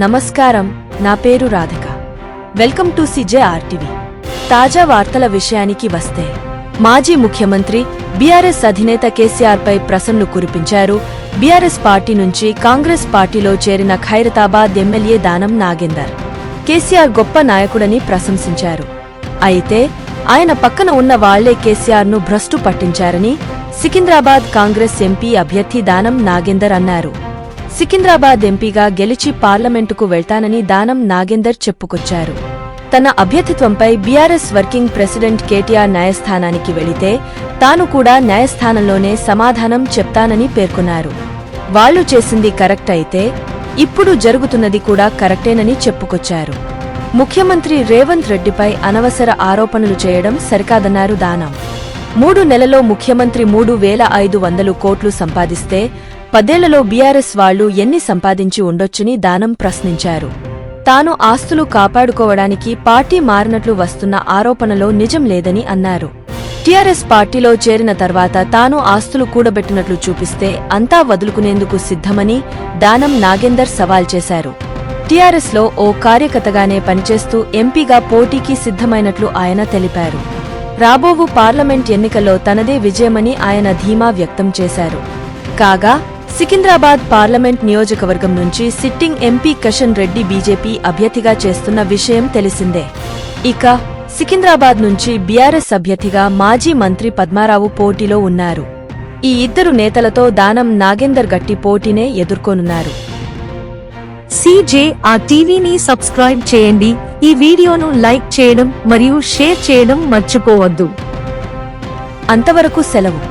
నమస్కారం నా పేరు Radhika. Welcome to CJ RTV. తాజా వార్తల విషయానికి వస్తే మాజీ ముఖ్యమంత్రి బీఆర్ఎస్ అధినేత కేసీఆర్పై ప్రసన్ను కురిపించారు. బీఆర్ఎస్ పార్టీ నుంచి కాంగ్రెస్ పార్టీలో చేరిన ఖైరతాబాద్ ఎమ్మెల్యే దానం నాగేందర్ కేసీఆర్ గొప్ప నాయకుడని ప్రశంసించారు. అయితే ఆయన పక్కన ఉన్న వాళ్ళే కేసీఆర్ను భ్రష్టు పట్టించారని సికింద్రాబాద్ కాంగ్రెస్ ఎంపీ అభ్యర్థి దానం నాగేందర్ అన్నారు. సికింద్రాబాద్ ఎంపీగా గెలిచి పార్లమెంటుకు వెళ్తానని దానం నాగేందర్ చెప్పుకొచ్చారు. తన అభ్యర్థిత్వంపై బీఆర్ఎస్ వర్కింగ్ ప్రెసిడెంట్ కేటీఆర్ న్యాయస్థానానికి వెళితే తాను కూడా న్యాయస్థానంలోనే సమాధానం చెప్తానని పేర్కొన్నారు. వాళ్ళు చేసింది కరెక్ట్ అయితే ఇప్పుడు జరుగుతున్నది కూడా కరెక్టేనని చెప్పుకొచ్చారు. ముఖ్యమంత్రి రేవంత్ రెడ్డిపై అనవసర ఆరోపణలు చేయడం సరికాదన్నారు దానం. మూడు నెలలో ముఖ్యమంత్రి మూడు వేల ఐదు వందలు కోట్లు సంపాదిస్తే పదేళ్ళలో బీఆర్ఎస్ వాళ్ళు ఎన్ని సంపాదించి ఉండొచ్చని దానం ప్రశ్నించారు. తాను ఆస్తులు కాపాడుకోవడానికి పార్టీ మారినట్లు వస్తున్న ఆరోపణలో నిజం లేదని అన్నారు. టీఆర్ఎస్ పార్టీలో చేరిన తర్వాత తాను ఆస్తులు కూడబెట్టినట్లు చూపిస్తే అంతా వదులుకునేందుకు సిద్ధమని దానం నాగేందర్ సవాల్ చేశారు. టీఆర్ఎస్లో ఓ కార్యకర్తగానే పనిచేస్తూ ఎంపీగా పోటీకి సిద్ధమైనట్లు ఆయన తెలిపారు. రాబోవు పార్లమెంట్ ఎన్నికల్లో తనదే విజయమని ఆయన ధీమా వ్యక్తం చేశారు. కాగా సికింద్రాబాద్ పార్లమెంట్ నియోజకవర్గం నుంచి sitting MP Kishan Reddy BJP అభ్యర్థిగా చేస్తున్న విషయం తెలిసిందే. ఇక సికింద్రాబాద్ నుంచి బీఆర్ఎస్ అభ్యర్థిగా మాజీ మంత్రి పద్మారావు పోటీలో ఉన్నారు. ఈ ఇద్దరు నేతలతో దానం నాగేందర్ గట్టి పోటీనే ఎదుర్కొనున్నారు. సిజే ఆ టీవీని సబ్స్క్రైబ్ చేయండి. ఈ వీడియోను లైక్ చేయడం మరియు షేర్ చేయడం మర్చిపోవద్దు. అంతవరకు సెలవు.